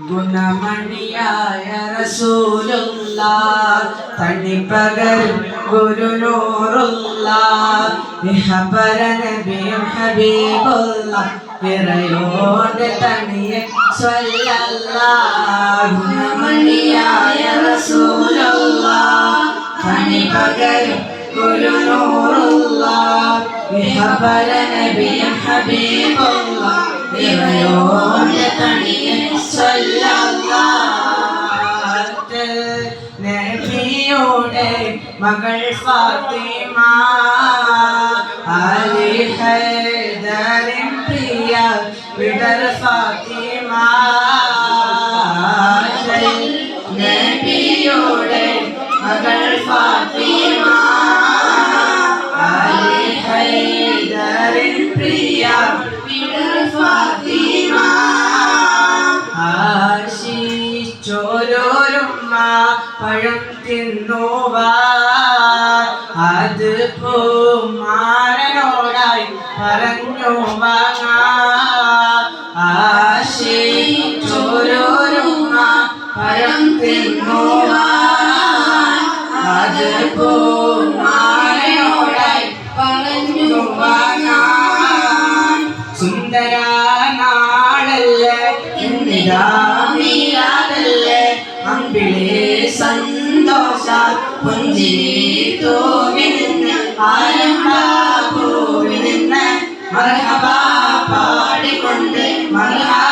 ഗുണമണിയായ റസൂലുള്ള തണിപ്പകൽ ഗുരുനൂറുള്ള ഇഹപര നബിയും ഹബീബുള്ള ഇറയോന്റെ തണിയെ സ്വല്ല ഗുണമണിയായ റസൂലുള്ള തണിപ്പകൽ ഗുരുനൂറുള്ള ഇഹപര നബിയും ഹബീബുള്ള ഇറയോന്റെ തണിയെ സ്വല്ലല്ലാഹു നബിയുടെ മകൾ ഫാത്തിമ അലി ഹൈദറിൻ പ്രിയ വിടർ ഫാത്തിമ. നബിയുടെ മകൾ ഫാത്തിമ പഴം തിന്നോവാ അത് പൂമാരനോടായി പറഞ്ഞു ആശിച്ചോരോരുമ്മ പഴം തിന്നോവാ അത് പൂമാരനോടായി പറഞ്ഞു വാങ്ങാൻ സുന്ദര നാളല്ല എന്നിതാ നിന്ന് പാടിക്കൊണ്ട് മർഹബായ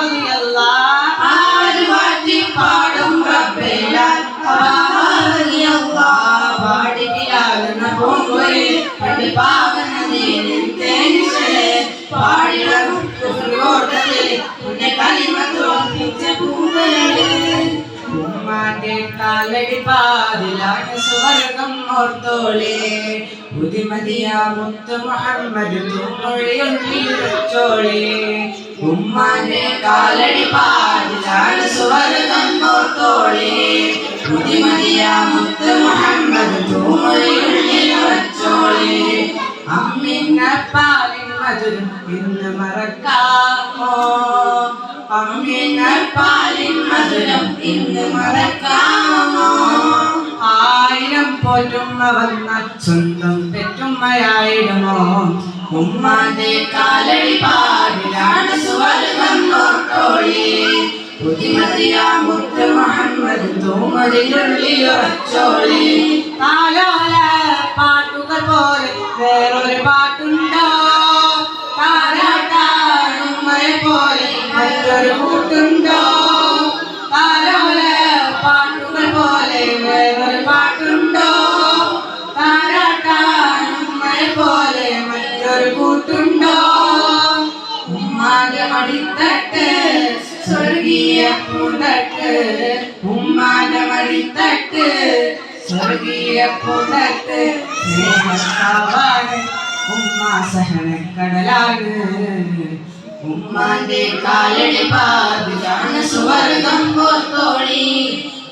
ഉമ്മാന്റെ കാലടി പാതിലാണ് സ്വർഗം ഓർത്തോളെ. ബുദ്ധിമതിയ മുത്ത് മുഹമ്മദ് തൂമൊഴിയുള്ളിൽ വെച്ചോളെ ഉമ്മാന്റെ കാലടി പാതിലാണ് സ്വർഗം ഓർത്തോളെ. ബുദ്ധിമതിയ മുത്ത് മുഹമ്മദ് തൂമൊഴിയുള്ളിൽ വെച്ചോളെ അമ്മിന്ന പാലിൻ മധുരം ഇന്ന് മറക്കാമോ? പാലിൻ മധുരം ഇന്ന് മറക്കാമോ? ആയിരം സ്വന്തം പെറ്റുമ്മയായിടുമോ? ഉമ്മാന്റെ കാലടി പാടിലാണ് പാട്ടുകൾ പോലെ വേറൊരു പാട്ടുണ്ടോ? പോലെ മറ്റൊരു കൂട്ടുണ്ടോ താലോല പാട്ടുകൾ പോലെ വേറൊരു പാട്ടുണ്ടോ? താരാട്ടാനുമ്മയെ പോലെ മറ്റൊരു കൂട്ടുണ്ടോ? ഉമ്മാന്റെ മടിത്തട്ട് സ്വർഗീയ പൂന്തട്ട് ഉമ്മാന്റെ മടിത്തട്ട് സ്വർഗീയ പൂന്തട്ട് ഉമ്മ സഹനക്കടലാണ് ഉമ്മാന്റെ കാലടി പാതിലാണ് സുവർഗം പോത്തോളി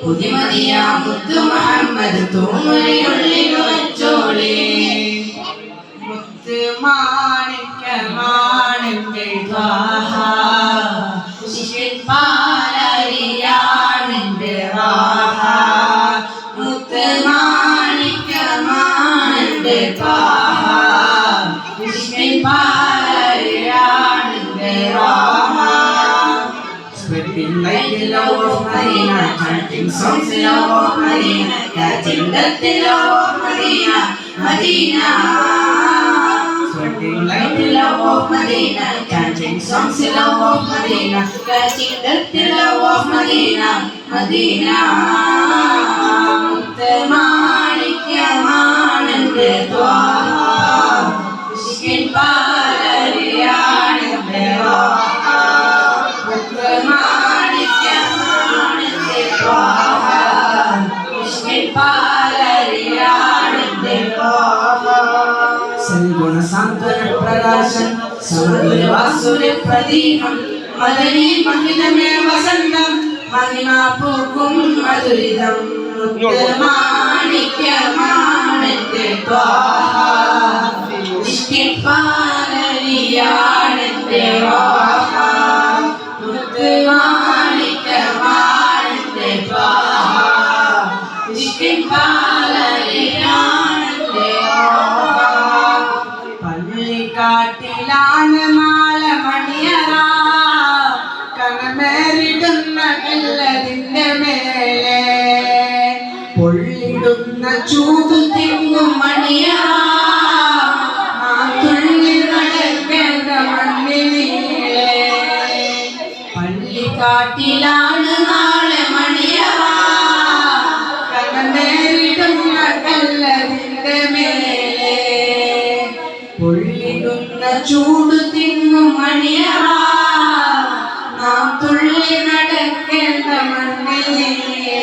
പുതിമതിയ മുത്തു മുഹമ്മദ് തൂമൊഴിയുള്ളിൽ വച്ചോളി മുത്ത് മാണിക്യമാണെന്റെ ദ്വാഹ. ശിഷ്യൻ പാലരിയാണെന്റെ മുത്ത് മാണിക്യമാണെന്റെ ദ്വാഹ Medina, chanting songs in love of Medina, catching death in love of Medina, Medina. Spreading like the love of സൽഗുണസാന്ത്വന പ്രകാശം സമഗുരുവാസുര പ്രതീകം മദനീ മഹിതമേ വസന്തം മഹിമാ പൂക്കും മധുരിതം മാണിക്യമാണെന്റെ കല്ലതിന്റെ മേലെ. പൊള്ളിടുന്ന ചൂതു തിങ്ങും മണിയാ. തുള്ളി നടക്കേണ്ട മണ്ണിലേ. പള്ളിക്കാട്ടിലാണ് നാളെ മണിയാ. കണമേറിടുന്ന കല്ലതിന്റെ മേലെ. പൊള്ളിടുന്ന ചൂട് തിന്നും മണിയറ ആ തുള്ളി നടക്കേണ്ട മണ്ണിലേ